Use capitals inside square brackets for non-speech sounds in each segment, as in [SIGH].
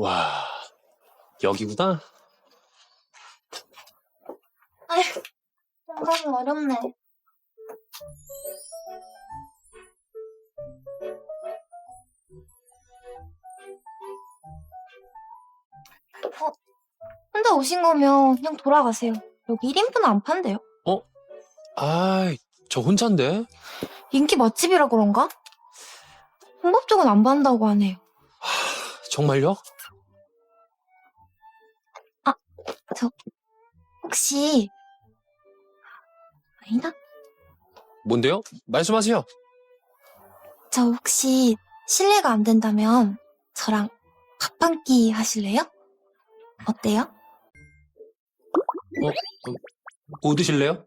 와, 여기구나? 아휴, 너무 어렵네. 어, 혼자 오신 거면 그냥 돌아가세요. 여기 1인분 안 판대요. 아이, 저 혼잔데? 인기 맛집이라 그런가? 홍밥 쪽은 안 받는다고 하네요. 정말요? 혹시 아니다. 뭔데요? 말씀하세요. 저 혹시 실례가 안 된다면 저랑 밥 한 끼 하실래요? 어때요? 뭐 드실래요?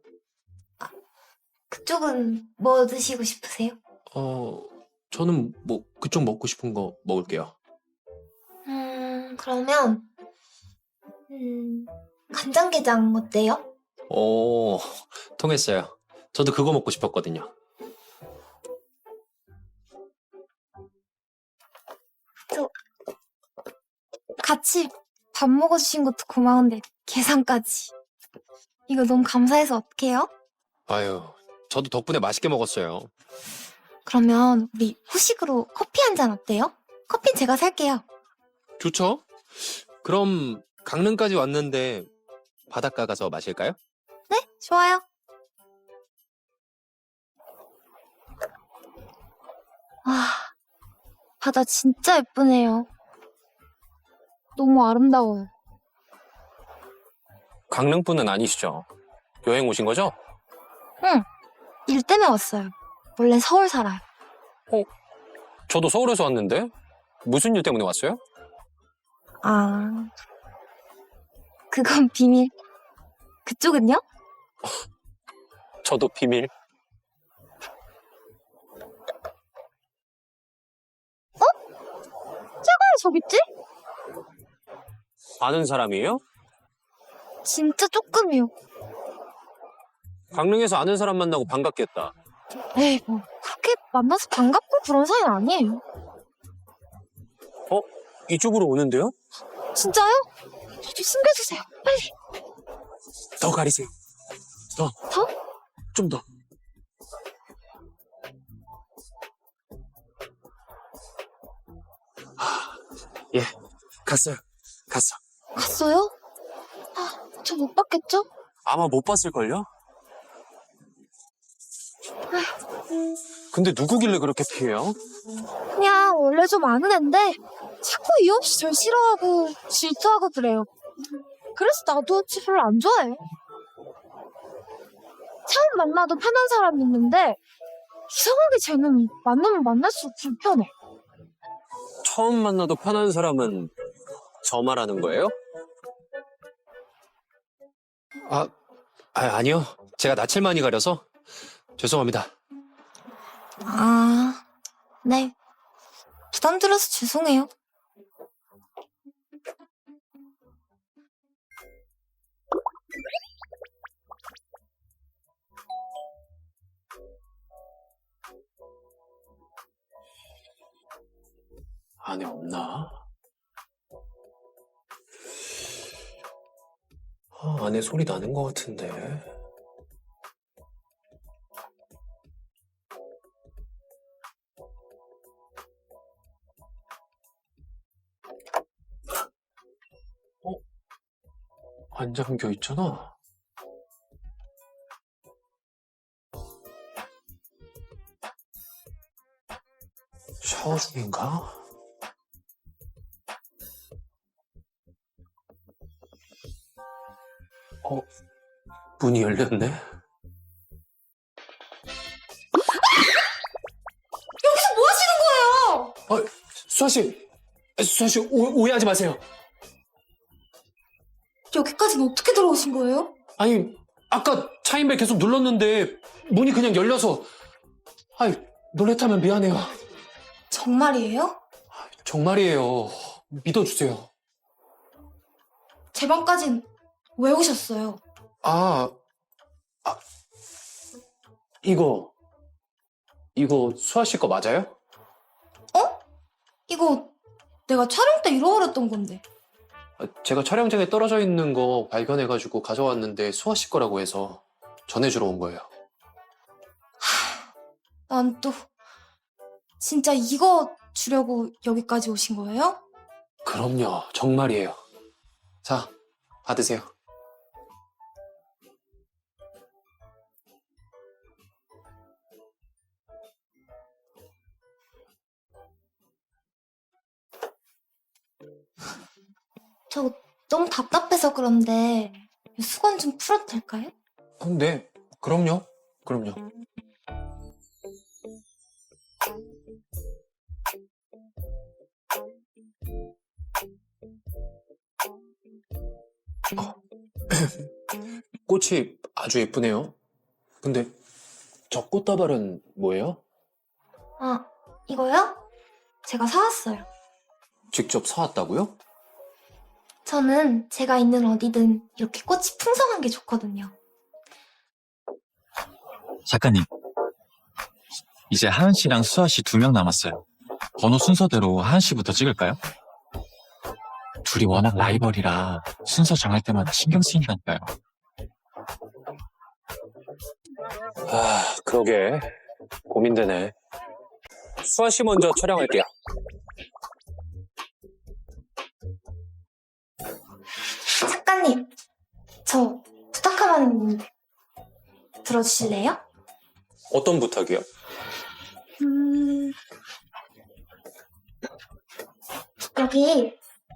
그쪽은 뭐 드시고 싶으세요? 어, 저는 뭐 그쪽 먹고 싶은 거 먹을게요. 음, 그러면 음, 간장게장 어때요? 오, 통했어요. 저도 그거 먹고 싶었거든요. 같이 밥 먹어주신 것도 고마운데 계산까지. 이거 너무 감사해서 어떡해요? 아유, 저도 덕분에 맛있게 먹었어요. 그러면 우리 후식으로 커피 한 잔 어때요? 커피는 제가 살게요. 좋죠? 그럼 강릉까지 왔는데 바닷가 가서 마실까요? 네? 좋아요. 아, 바다 진짜 예쁘네요. 너무 아름다워요. 강릉분은 아니시죠? 여행 오신 거죠? 일 때문에 왔어요. 원래 서울 살아요. 저도 서울에서 왔는데 무슨 일 때문에 왔어요? 아, 그건 [LAUGHS] 비밀. 그쪽은요? 저도 비밀. 왜 저기 있지? 아는 사람이에요? 진짜 조금이요. 강릉에서 아는 사람 만나고 반갑겠다. 에이, 뭐, 그렇게 만나서 반갑고 그런 사이는 아니에요. 이쪽으로 오는데요? 진짜요? 저좀 숨겨주세요. 빨리. 더 가리세요. 더. 더? 좀 더. 아, 예, 갔어요. 갔어. 갔어요? 아, 저 못 봤겠죠? 아마 못 봤을걸요? 근데 누구길래 그렇게 피해요? 그냥 원래 좀 아는 앤데 이유 없이 절 싫어하고 질투하고 그래요. 그래서 나도 지 별로 안 좋아해. 처음 만나도 편한 사람이 있는데 이상하게 쟤는 만나면 만날수록 불편해. 처음 만나도 편한 사람은 저 말하는 거예요? 아, 아 아니요. 제가 낯을 많이 가려서 죄송합니다. 아, 네. 부담 들어서 죄송해요. 안에 없나? 아, 안에 소리 나는 것 같은데. 안 잠겨 있잖아. 샤워 중인가? 어, 문이 열렸네? 여기서 뭐 하시는 거예요? 수아씨, 수아씨, 오해하지 마세요. 여기까지는 어떻게 들어오신 거예요? 아니, 아까 차인벨 계속 눌렀는데 문이 그냥 열려서. 아이, 놀랬다면 미안해요. 정말이에요? 정말이에요. 믿어주세요. 제 방까진 왜 오셨어요? 아, 아, 이거, 이거 수아 씨 거 맞아요? 이거 내가 촬영 때 잃어버렸던 건데. 아, 제가 촬영장에 떨어져 있는 거 발견해가지고 가져왔는데 수아 씨 거라고 해서 전해주러 온 거예요. 난 또 진짜 이거 주려고 여기까지 오신 거예요? 그럼요, 정말이에요. 자, 받으세요. 저 너무 답답해서 그런데 수건 좀 풀어도 될까요? 어, 네, 그럼요, 그럼요. 어, [CLEARS THROAT] 꽃이 아주 예쁘네요. 근데 저 꽃다발은 뭐예요? 아, 이거요? 제가 사왔어요. 직접 사왔다고요? 저는 제가 있는 어디든 이렇게 꽃이 풍성한 게 좋거든요. 작가님. 이제 하은 씨랑 수아 씨 두 명 남았어요. 번호 순서대로 하은 씨부터 찍을까요? 둘이 워낙 라이벌이라 순서 정할 때마다 신경 쓰인다니까요. 아, 그러게. 고민되네. 수아 씨 먼저 촬영할게요. 들어주실래요? 어떤 부탁이요? 음... 여기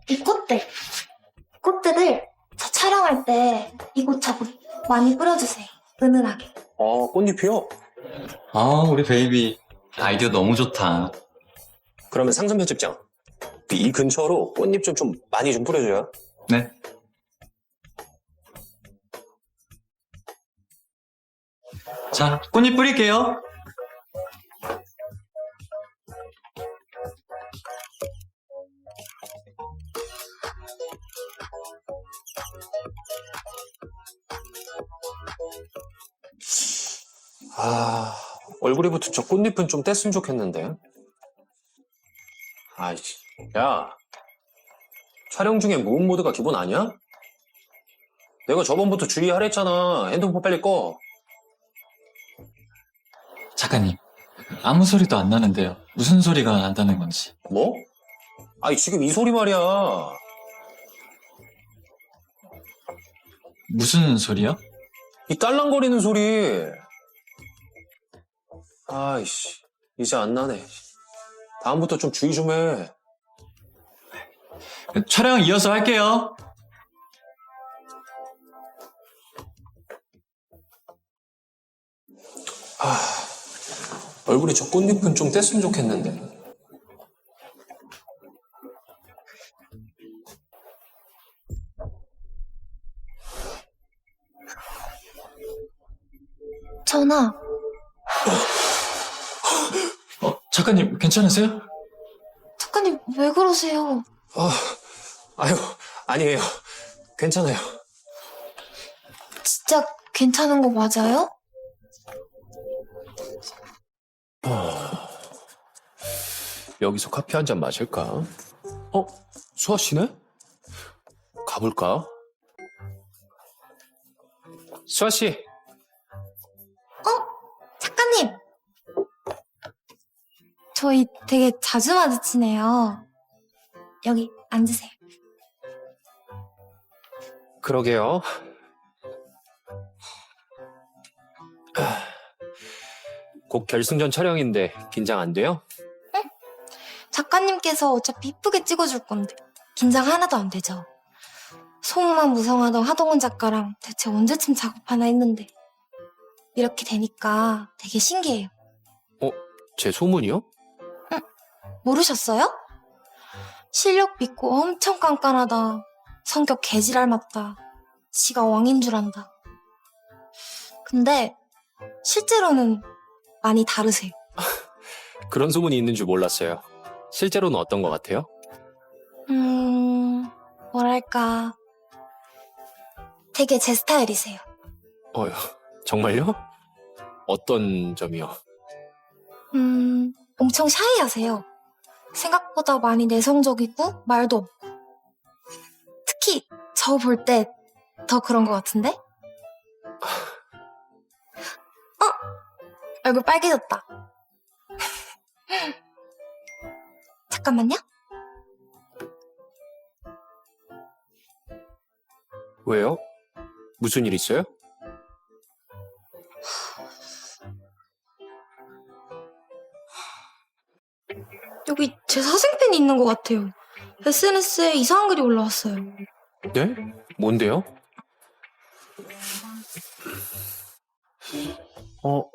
이 꽃들, 꽃들을 저 촬영할 때 이곳저곳 많이 뿌려주세요. 은은하게. 아, 꽃잎이요? 아, 우리 베이비. 아이디어 너무 좋다. 그러면 상점 편집장. 이 근처로 꽃잎 좀, 좀 많이 좀 뿌려줘요. 네. 자, 꽃잎 뿌릴게요. 아, 얼굴에 붙은 저 꽃잎은 좀 뗐으면 좋겠는데. 아이씨, 야. 촬영 중에 무음 모드가 기본 아니야? 내가 저번부터 주의하랬잖아. 핸드폰 빨리 꺼. 작가님. 아무 소리도 안 나는데요. 무슨 소리가 난다는 건지. 뭐? 아이, 지금 이 소리 말이야. 무슨 소리요? 이 딸랑거리는 소리. 아이씨, 이제 안 나네. 다음부터 좀 주의 좀 해. 촬영 이어서 할게요. 얼굴에 저 꽃잎은 좀 뗐으면 좋겠는데. 전화. 어, 작가님, 괜찮으세요? 작가님, 왜 그러세요? 아, 아유, 아니에요. 괜찮아요. 진짜 괜찮은 거 맞아요? 여기서 커피 한 잔 마실까? 어? 수아 씨네? 가볼까? 수아 씨, 작가님! 저희 되게 자주 마주치네요. 여기 앉으세요. 그러게요. 곧 결승전 촬영인데 긴장 안 돼요? 작가님께서 어차피 이쁘게 찍어줄 건데 긴장 하나도 안 되죠. 소음만 무성하던 하동훈 작가랑 대체 언제쯤 작업하나 했는데 이렇게 되니까 되게 신기해요. 제 소문이요? 모르셨어요? 실력 믿고 엄청 깐깐하다. 성격 개지랄 맞다. 지가 왕인 줄 안다. 근데 실제로는 많이 다르세요. [LAUGHS] 그런 소문이 있는 줄 몰랐어요. 실제로는 어떤 것 같아요? 음, 뭐랄까. 되게 제 스타일이세요. 어휴, 정말요? 어떤 점이요? 음, 엄청 샤이하세요. 생각보다 많이 내성적이고 말도 없고. 특히 저 볼 때 더 그런 것 같은데? 얼굴 빨개졌다. [LAUGHS] 잠깐만요. 왜요? 무슨 일 있어요? 여기 제 사생팬이 있는 것 같아요. SNS에 이상한 글이 올라왔어요. 네? 뭔데요? 어,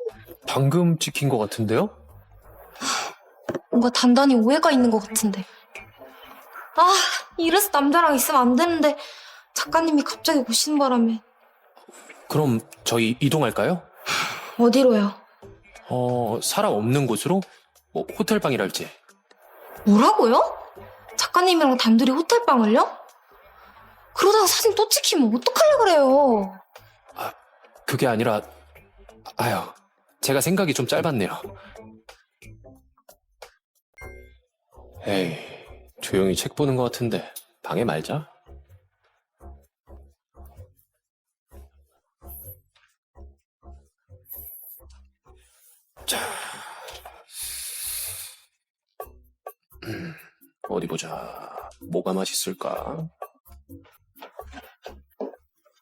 방금 찍힌 것 같은데요? 뭔가 단단히 오해가 있는 것 같은데. 아, 이래서 남자랑 있으면 안 되는데 작가님이 갑자기 오시는 바람에 그럼 저희 이동할까요? 어디로요? 어, 사람 없는 곳으로? 뭐, 호텔 방이랄지. 뭐라고요? 작가님이랑 단둘이 호텔방을요? 그러다가 사진 또 찍히면 어떡하려 그래요? 그게 아니라, 아유, 제가 생각이 좀 짧았네요. 에이, 조용히 책 보는 것 같은데, 방에 말자. 자, 음, 어디 보자. 뭐가 맛있을까?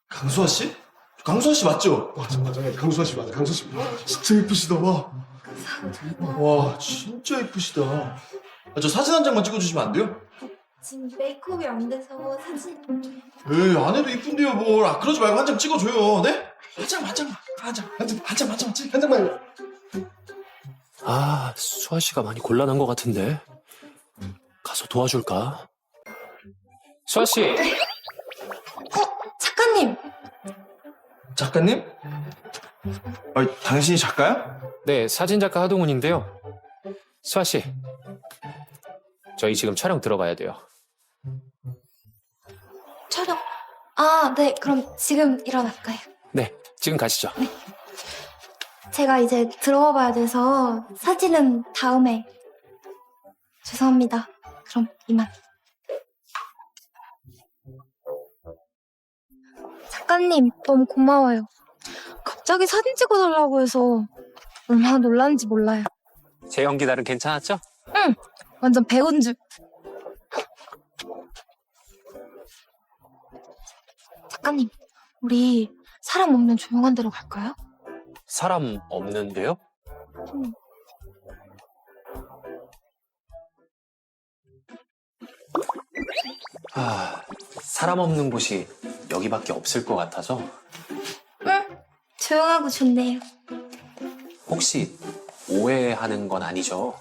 강수아 씨? 강수아 씨 맞죠? 맞아 맞아 강수아 씨 맞아 강수아 씨 진짜 예쁘시다 와. 와 진짜 예쁘시다. 아, 저 사진 한 장만 찍어주시면 안 돼요? 지금 메이크업이 안 돼서 사진 에이 안 해도 이쁜데요 뭘. 아 그러지 말고 한 장 찍어줘요. 네? 한 장만 한 장만 한 장 한 장 한 장만 한 장만 찍- 한 장만. 아, 수아 씨가 많이 곤란한 것 같은데. 가서 도와줄까? 수아 씨, 작가님? 아 당신이 작가야? 네, 사진작가 하동훈인데요. 수아 씨, 저희 지금 촬영 들어가야 돼요. 촬영 아 네 그럼 지금 일어날까요? 네, 지금 가시죠. 제가 이제 들어가 봐야 돼서 사진은 다음에 죄송합니다 그럼 이만 작가님 너무 고마워요 갑자기 사진 찍어달라고 해서 얼마나 놀랐는지 몰라요 제 연기 날은 괜찮았죠? 완전 배운 줄 작가님 우리 사람 없는 조용한 데로 갈까요? 사람 없는데요? 아, 사람 없는 곳이 여기밖에 없을 것 같아서 응 조용하고 좋네요 혹시 오해하는 건 아니죠?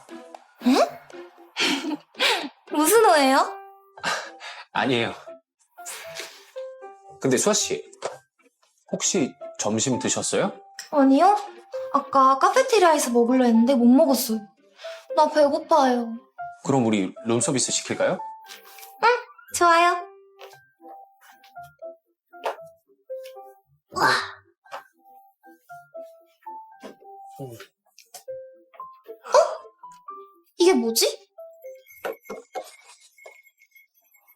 [LAUGHS] 무슨 오해요? [LAUGHS] 아니에요. 근데 수아 씨, 혹시 점심 드셨어요? 아니요. 아까 카페테리아에서 먹으려 했는데 못 먹었어요. 나 배고파요. 그럼 우리 룸서비스 시킬까요? 좋아요. 와. 어? 이게 뭐지?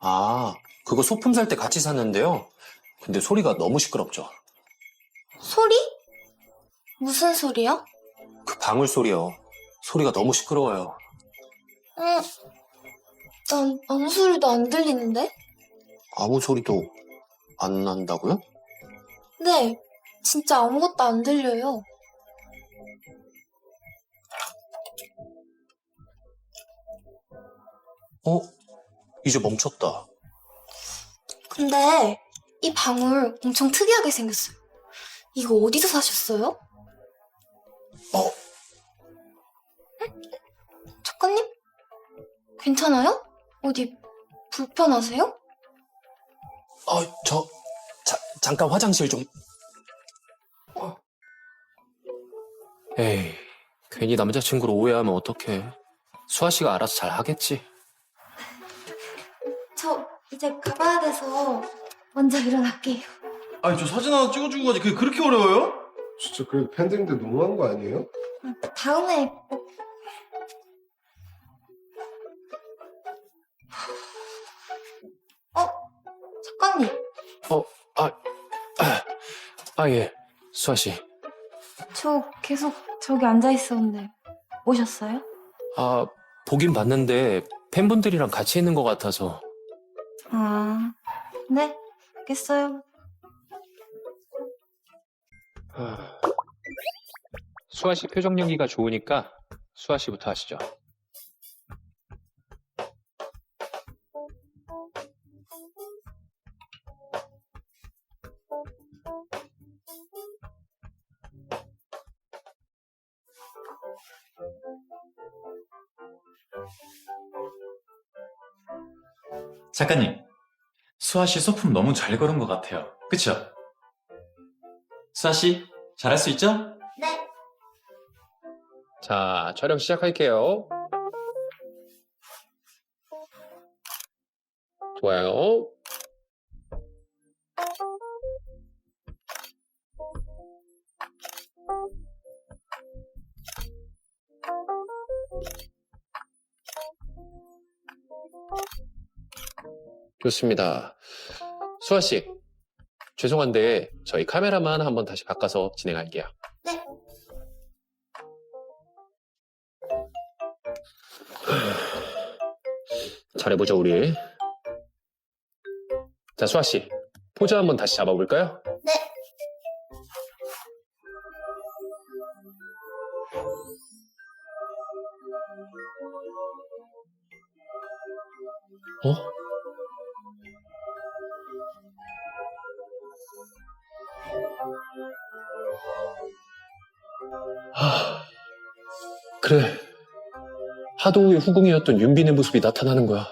아, 그거 소품 살 때 같이 샀는데요. 근데 소리가 너무 시끄럽죠. 소리? 무슨 소리야? 그 방울 소리요. 소리가 너무 시끄러워요. 응. 난 아무 소리도 안 들리는데? 아무 소리도 안 난다고요? 네. 진짜 아무것도 안 들려요. 어? 이제 멈췄다. 근데 이 방울 엄청 특이하게 생겼어요. 이거 어디서 사셨어요? 어? 작가님? 괜찮아요? 어디 불편하세요? 어, 저, 자, 잠깐 화장실 좀. 에이, 괜히 남자친구를 오해하면 어떡해. 수아 씨가 알아서 잘 하겠지. 저 이제 가봐야 돼서 먼저 일어날게요. 아니 저 사진 하나 찍어주고 가지 그게 그렇게 어려워요? 진짜 그 팬들인데 너무한 거 아니에요? 아, 다음에 어? 작가님. 아, 예. 수아 씨. 저 계속 저기 앉아 있었는데 오셨어요? 아, 보긴 봤는데 팬분들이랑 같이 있는 것 같아서. 아, 네, 알겠어요. 수아 씨 표정 연기가 좋으니까 수아 씨부터 하시죠. 작가님, 수아 씨 소품 너무 잘 걸은 것 같아요. 그쵸? 수아 씨, 잘할 수 있죠? 네. 자, 촬영 시작할게요. 좋아요. 좋습니다. 수아 씨, 죄송한데 저희 카메라만 한번 다시 바꿔서 진행할게요. 네. [SIGHS] 잘해보죠, 우리. 자, 수아 씨. 포즈 한번 다시 잡아볼까요? 하도 후의 후궁이었던 윤빈의 모습이 나타나는 거야.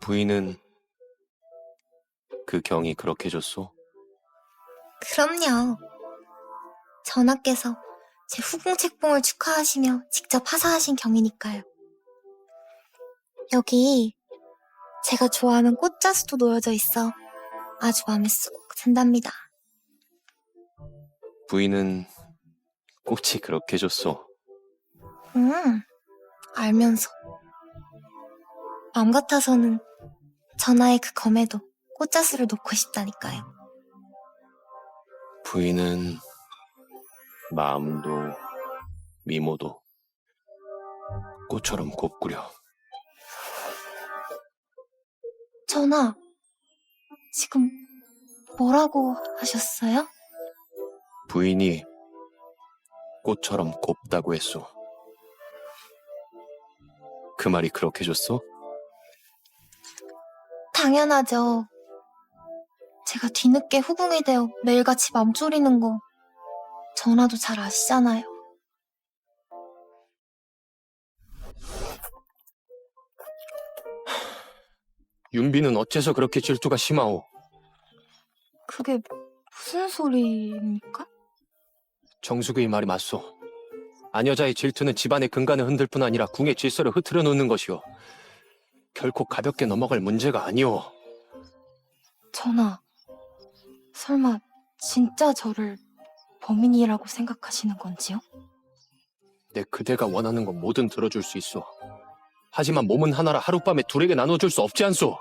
부인은 그 경이 그렇게 줬소? 그럼요. 전하께서 제 후궁 책봉을 축하하시며 직접 하사하신 경이니까요. 여기 제가 좋아하는 꽃자수도 놓여져 있어 아주 마음에 쏙 든답니다. 부인은 꽃이 그렇게 줬소. 음, 알면서. 마음 같아서는 전하의 그 검에도 꽃자수를 놓고 싶다니까요. 부인은 마음도 미모도 꽃처럼 곱구려. 전하, 지금 뭐라고 하셨어요? 부인이 꽃처럼 곱다고 했소. 그 말이 그렇게 줬어? 당연하죠. 제가 뒤늦게 후궁이 되어 매일같이 맘 졸이는 거 전하도 잘 아시잖아요. 윤비는 어째서 그렇게 질투가 심하오? 그게 무슨 소리입니까? 정숙의 말이 맞소. 아녀자의 질투는 집안의 근간을 흔들 뿐 아니라 궁의 질서를 흐트러 놓는 것이오. 결코 가볍게 넘어갈 문제가 아니오. 전하, 설마 진짜 저를 범인이라고 생각하시는 건지요? 내 그대가 원하는 건 뭐든 들어줄 수 있어. 하지만 몸은 하나라 하룻밤에 둘에게 나눠줄 수 없지 않소?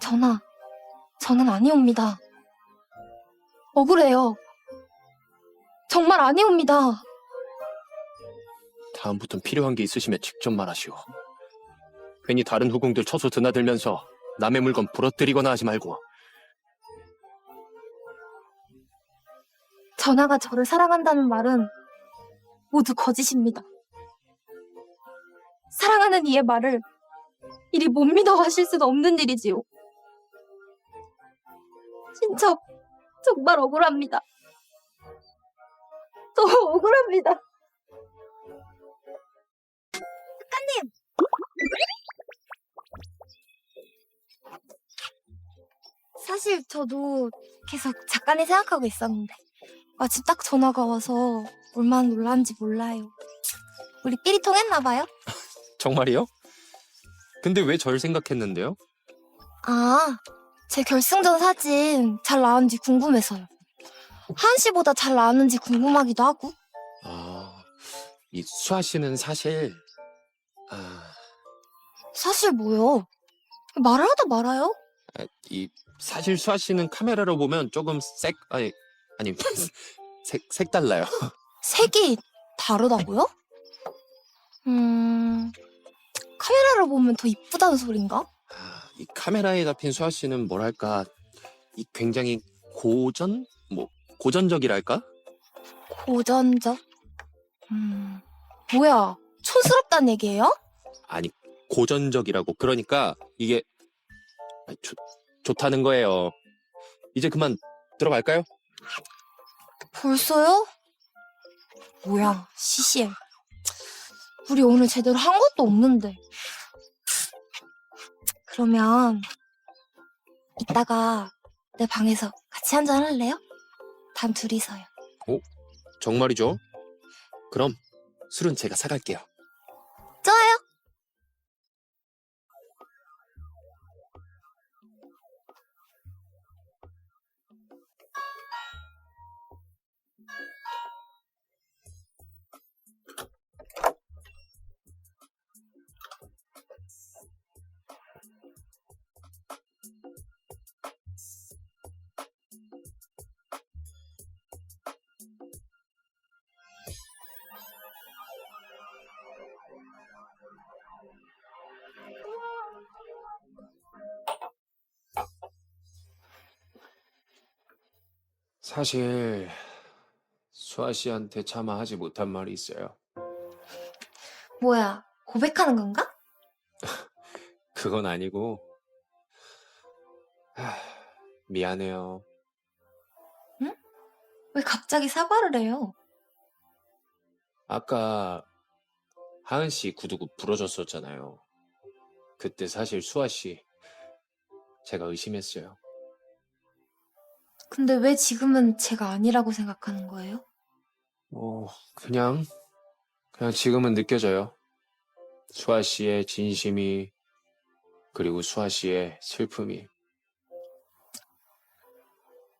전하, 저는 아니옵니다. 억울해요. 정말 아니옵니다. 다음부턴 필요한 게 있으시면 직접 말하시오. 괜히 다른 후궁들 처소 드나들면서 남의 물건 부러뜨리거나 하지 말고 전하가 저를 사랑한다는 말은 모두 거짓입니다. 사랑하는 이의 말을 이리 못 믿어 하실 수는 없는 일이지요. 진짜 정말 억울합니다. 너무 억울합니다. [LAUGHS] 작가님! 사실 저도 계속 작가님 생각하고 있었는데 마침 딱 전화가 와서 얼마나 놀란지 몰라요. 우리 삘이 통했나 봐요? [LAUGHS] 정말이요? 근데 왜 절 생각했는데요? 아, 제 결승전 사진 잘 나왔는지 궁금해서요. 하은 씨보다 잘 나왔는지 궁금하기도 하고. 아이 수아 씨는 사실 아, 사실 뭐요? 말을 하다 말아요? 아, 이 사실 수아 씨는 카메라로 보면 조금 색 아니 아니 [LAUGHS] 색 색달라요. [LAUGHS] 색이 다르다고요? 음, 카메라를 보면 더 이쁘다는 소린가? 아, 이 카메라에 잡힌 수아 씨는 뭐랄까 이 굉장히 고전 뭐 고전적이랄까? 고전적? 음, 뭐야, 촌스럽단 얘기예요? 아니 고전적이라고 그러니까 이게 아니, 좋, 좋다는 거예요. 이제 그만 들어갈까요? 벌써요? 뭐야, 시시해. 우리 오늘 제대로 한 것도 없는데. 그러면 이따가 내 방에서 같이 한잔 할래요? 단 둘이서요. 정말이죠? 그럼 술은 제가 사갈게요. 좋아요. 사실 수아 씨한테 차마 하지 못한 말이 있어요. 뭐야, 고백하는 건가? [LAUGHS] 그건 아니고 하, 미안해요. 왜 갑자기 사과를 해요? 아까 하은 씨 구두구 부러졌었잖아요. 그때 사실 수아 씨 제가 의심했어요. 근데 왜 지금은 제가 아니라고 생각하는 거예요? 뭐 그냥 그냥 지금은 느껴져요. 수아 씨의 진심이 그리고 수아 씨의 슬픔이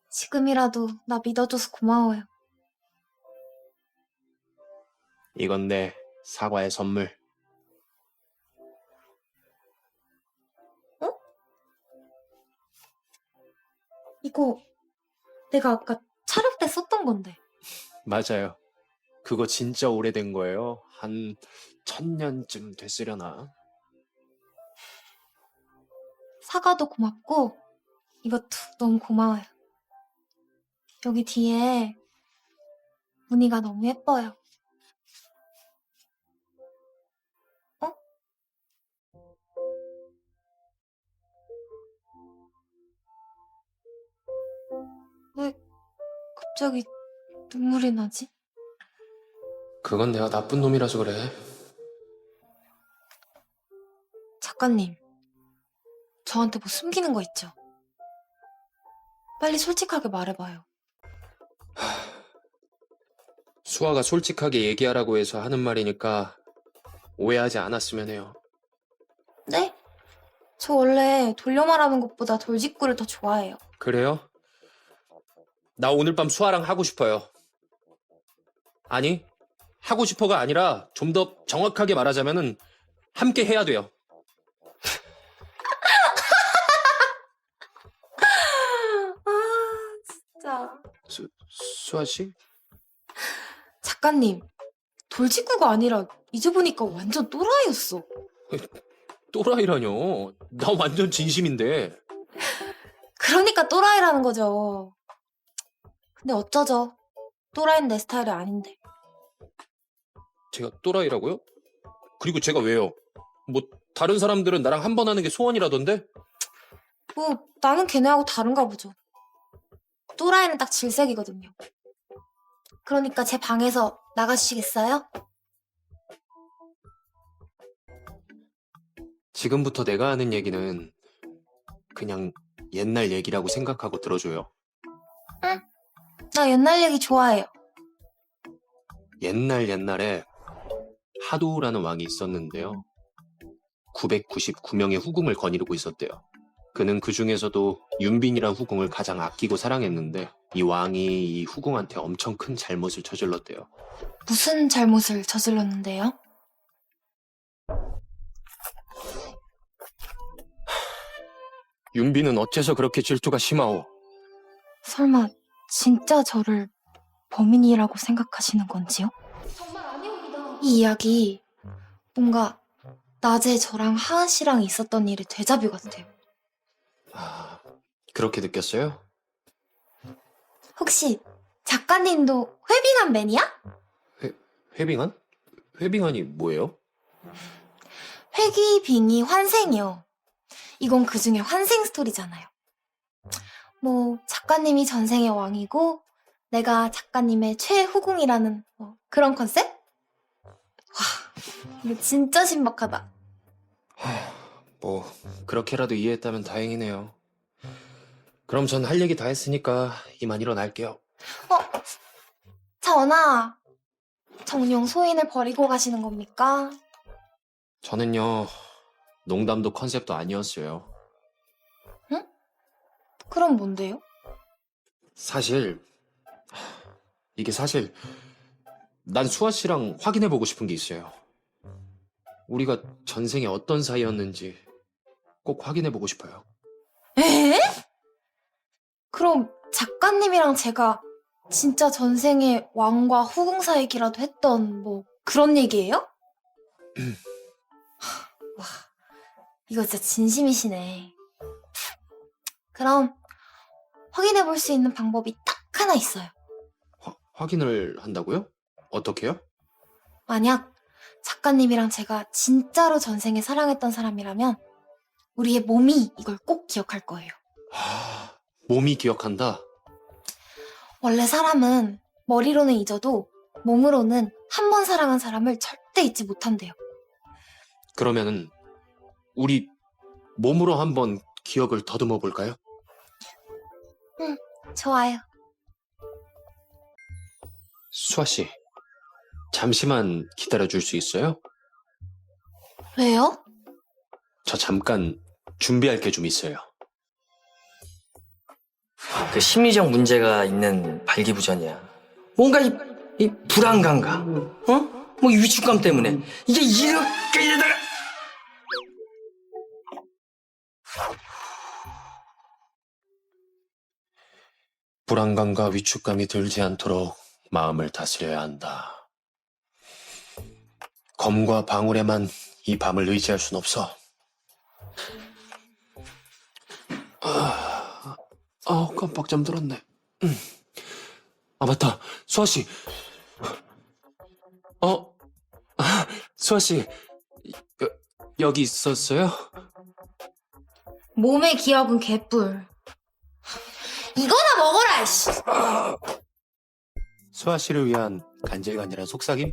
지금이라도 나 믿어줘서 고마워요. 이건 내 사과의 선물. 이거 내가 아까 촬영 때 썼던 건데. 맞아요. 그거 진짜 오래된 거예요. 한 천년쯤 됐으려나. 사과도 고맙고 이것도 너무 고마워요. 여기 뒤에 무늬가 너무 예뻐요. 갑자기 눈물이 나지? 그건 내가 나쁜 놈이라서 그래. 작가님, 저한테 뭐 숨기는 거 있죠? 빨리 솔직하게 말해봐요. [SIGHS] 수아가 솔직하게 얘기하라고 해서 하는 말이니까 오해하지 않았으면 해요. 네? 저 원래 돌려 말하는 것보다 돌직구를 더 좋아해요. 그래요? 나 오늘 밤 수아랑 하고 싶어요. 아니, 하고 싶어가 아니라 좀 더 정확하게 말하자면은 함께 해야 돼요. [LAUGHS] 아, 진짜. 수, 수아 씨? 작가님, 돌직구가 아니라 이제 보니까 완전 또라이였어. 또라이라뇨. 나 완전 진심인데. [LAUGHS] 그러니까 또라이라는 거죠. 근데 어쩌죠. 또라이는 내 스타일이 아닌데. 제가 또라이라고요? 그리고 제가 왜요? 뭐 다른 사람들은 나랑 한 번 하는 게 소원이라던데? 뭐, 나는 걔네하고 다른가 보죠. 또라이는 딱 질색이거든요. 그러니까 제 방에서 나가주시겠어요? 지금부터 내가 하는 얘기는 그냥 옛날 얘기라고 생각하고 들어줘요. 나 옛날 얘기 좋아해요. 옛날 옛날에 하도라는 왕이 있었는데요. 999명의 후궁을 거느리고 있었대요. 그는 그 중에서도 윤빈이란 후궁을 가장 아끼고 사랑했는데 이 왕이 이 후궁한테 엄청 큰 잘못을 저질렀대요. 무슨 잘못을 저질렀는데요? 윤빈은 어째서 그렇게 질투가 심하오? 설마 진짜 저를 범인이라고 생각하시는 건지요? 정말 아니옵니다. 이 이야기 뭔가 낮에 저랑 하은 씨랑 있었던 일의 되자뷰 같아요. 아, 그렇게 느꼈어요? 혹시 작가님도 회빙한 매니아? 회빙한? 회빙한이 뭐예요? 회기, 빙이, 환생이요. 이건 그 중에 환생 스토리잖아요. 뭐, 작가님이 전생의 왕이고, 내가 작가님의 최후궁이라는 뭐 그런 컨셉? 와, 이거 진짜 신박하다. 뭐 그렇게라도 이해했다면 다행이네요. 그럼 전 할 얘기 다 했으니까 이만 일어날게요. 어, 전하. 정령 소인을 버리고 가시는 겁니까? 저는요 농담도 컨셉도 아니었어요. 그럼 뭔데요? 사실 하, 이게 사실 난 수아 씨랑 확인해 보고 싶은 게 있어요. 우리가 전생에 어떤 사이였는지 꼭 확인해 보고 싶어요. 에? 그럼 작가님이랑 제가 진짜 전생에 왕과 후궁 사이기라도 했던 뭐 그런 얘기예요? 와, 이거 진짜 진심이시네. 그럼 확인해 볼 수 있는 방법이 딱 하나 있어요. 화- 확인을 한다고요? 어떻게요? 만약 작가님이랑 제가 진짜로 전생에 사랑했던 사람이라면 우리의 몸이 이걸 꼭 기억할 거예요. 하, 몸이 기억한다. 원래 사람은 머리로는 잊어도 몸으로는 한 번 사랑한 사람을 절대 잊지 못한대요. 그러면은 우리 몸으로 한번 기억을 더듬어 볼까요? 좋아요. 수아 씨, 잠시만 기다려 줄 수 있어요? 왜요? 저 잠깐 준비할 게 좀 있어요. 그 심리적 문제가 있는 발기부전이야. 뭔가 이, 이 불안감과, 어? 뭐이 위축감 때문에 이게 이렇게 이러다가 불안감과 위축감이 들지 않도록 마음을 다스려야 한다. 검과 방울에만 이 밤을 의지할 순 없어. 아, 아우 깜빡 잠들었네. 음. 아 맞다, 수아 씨. 어, 아, 수아 씨 여, 여기 있었어요? 몸의 기억은 개뿔. 먹어라, 이씨! 수아 씨를 위한 간질간질한 속삭임?